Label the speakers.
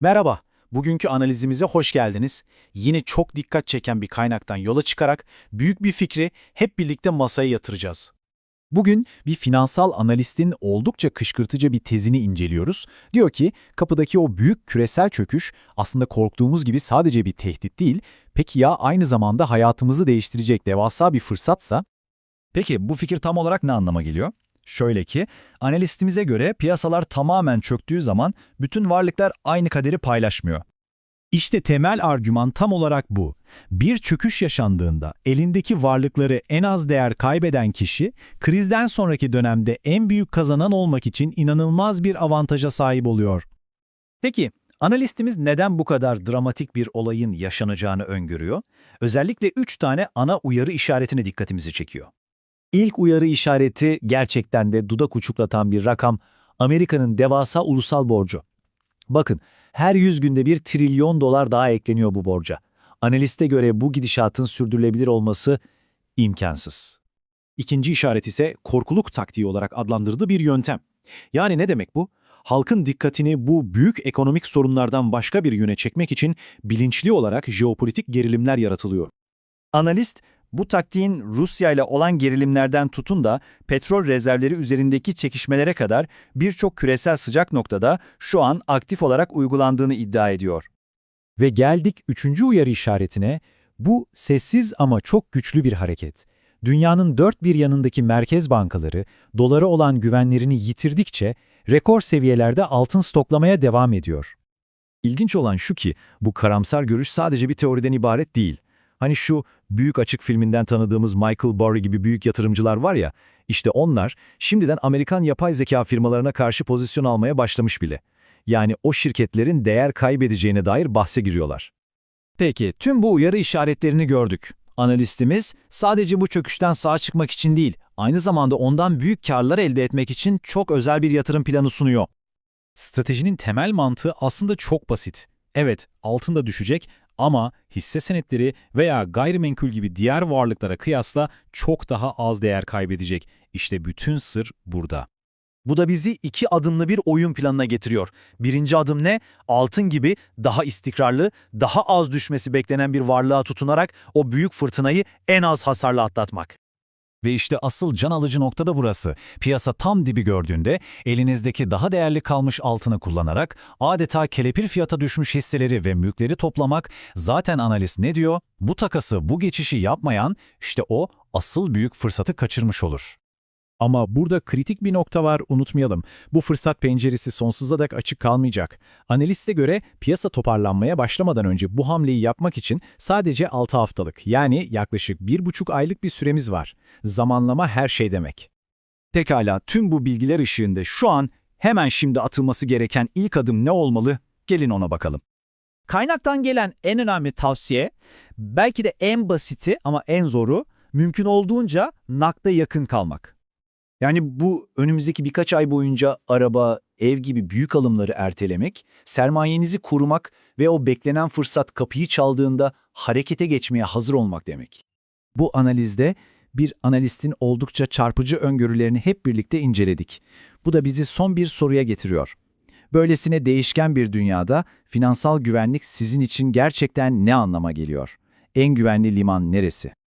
Speaker 1: Merhaba, bugünkü analizimize hoş geldiniz. Yine çok dikkat çeken bir kaynaktan yola çıkarak büyük bir fikri hep birlikte masaya yatıracağız.
Speaker 2: Bugün bir finansal analistin oldukça kışkırtıcı bir tezini inceliyoruz. Diyor ki kapıdaki o büyük küresel çöküş aslında korktuğumuz gibi sadece bir tehdit değil, peki ya aynı zamanda hayatımızı değiştirecek devasa bir fırsatsa?
Speaker 3: Peki bu fikir tam olarak ne anlama geliyor? Şöyle ki, analistimize göre piyasalar tamamen çöktüğü zaman bütün varlıklar aynı kaderi paylaşmıyor. İşte temel argüman tam olarak bu. Bir çöküş yaşandığında elindeki varlıkları en az değer kaybeden kişi, krizden sonraki dönemde en büyük kazanan olmak için inanılmaz bir avantaja sahip oluyor.
Speaker 4: Peki, analistimiz neden bu kadar dramatik bir olayın yaşanacağını öngörüyor? Özellikle üç tane ana uyarı işaretine dikkatimizi çekiyor.
Speaker 2: İlk uyarı işareti gerçekten de dudak uçuklatan bir rakam, Amerika'nın devasa ulusal borcu. Bakın, her 100 günde bir trilyon dolar daha ekleniyor bu borca. Analiste göre bu gidişatın sürdürülebilir olması imkansız.
Speaker 1: İkinci işaret ise korkuluk taktiği olarak adlandırdığı bir yöntem. Yani ne demek bu? Halkın dikkatini bu büyük ekonomik sorunlardan başka bir yöne çekmek için bilinçli olarak jeopolitik gerilimler yaratılıyor.
Speaker 4: Analist, bu taktiğin Rusya ile olan gerilimlerden tutun da petrol rezervleri üzerindeki çekişmelere kadar birçok küresel sıcak noktada şu an aktif olarak uygulandığını iddia ediyor.
Speaker 2: Ve geldik üçüncü uyarı işaretine, bu sessiz ama çok güçlü bir hareket. Dünyanın dört bir yanındaki merkez bankaları, dolara olan güvenlerini yitirdikçe rekor seviyelerde altın stoklamaya devam ediyor.
Speaker 3: İlginç olan şu ki, bu karamsar görüş sadece bir teoriden ibaret değil. Hani şu Büyük Açık filminden tanıdığımız Michael Burry gibi büyük yatırımcılar var ya, işte onlar şimdiden Amerikan yapay zeka firmalarına karşı pozisyon almaya başlamış bile. Yani o şirketlerin değer kaybedeceğine dair bahse giriyorlar. Peki, tüm bu uyarı işaretlerini gördük. Analistimiz sadece bu çöküşten sağ çıkmak için değil, aynı zamanda ondan büyük karlar elde etmek için çok özel bir yatırım planı sunuyor.
Speaker 1: Stratejinin temel mantığı aslında çok basit. Evet, altın da düşecek ama hisse senetleri veya gayrimenkul gibi diğer varlıklara kıyasla çok daha az değer kaybedecek. İşte bütün sır burada.
Speaker 4: Bu da bizi iki adımlı bir oyun planına getiriyor. Birinci adım ne? Altın gibi daha istikrarlı, daha az düşmesi beklenen bir varlığa tutunarak o büyük fırtınayı en az hasarla atlatmak.
Speaker 3: Ve işte asıl can alıcı nokta da burası. Piyasa tam dibi gördüğünde elinizdeki daha değerli kalmış altını kullanarak adeta kelepir fiyata düşmüş hisseleri ve mülkleri toplamak zaten analiz ne diyor? Bu takası, bu geçişi yapmayan işte o asıl büyük fırsatı kaçırmış olur.
Speaker 2: Ama burada kritik bir nokta var unutmayalım. Bu fırsat penceresi sonsuza dek açık kalmayacak. Analiste göre piyasa toparlanmaya başlamadan önce bu hamleyi yapmak için sadece 6 haftalık yani yaklaşık 1,5 aylık bir süremiz var. Zamanlama her şey demek.
Speaker 3: Pekala tüm bu bilgiler ışığında şu an hemen şimdi atılması gereken ilk adım ne olmalı? Gelin ona bakalım.
Speaker 4: Kaynaktan gelen en önemli tavsiye, belki de en basiti ama en zoru, mümkün olduğunca nakde yakın kalmak.
Speaker 2: Yani bu önümüzdeki birkaç ay boyunca araba, ev gibi büyük alımları ertelemek, sermayenizi korumak ve o beklenen fırsat kapıyı çaldığında harekete geçmeye hazır olmak demek. Bu analizde bir analistin oldukça çarpıcı öngörülerini hep birlikte inceledik. Bu da bizi son bir soruya getiriyor. Böylesine değişken bir dünyada finansal güvenlik sizin için gerçekten ne anlama geliyor? En güvenli liman neresi?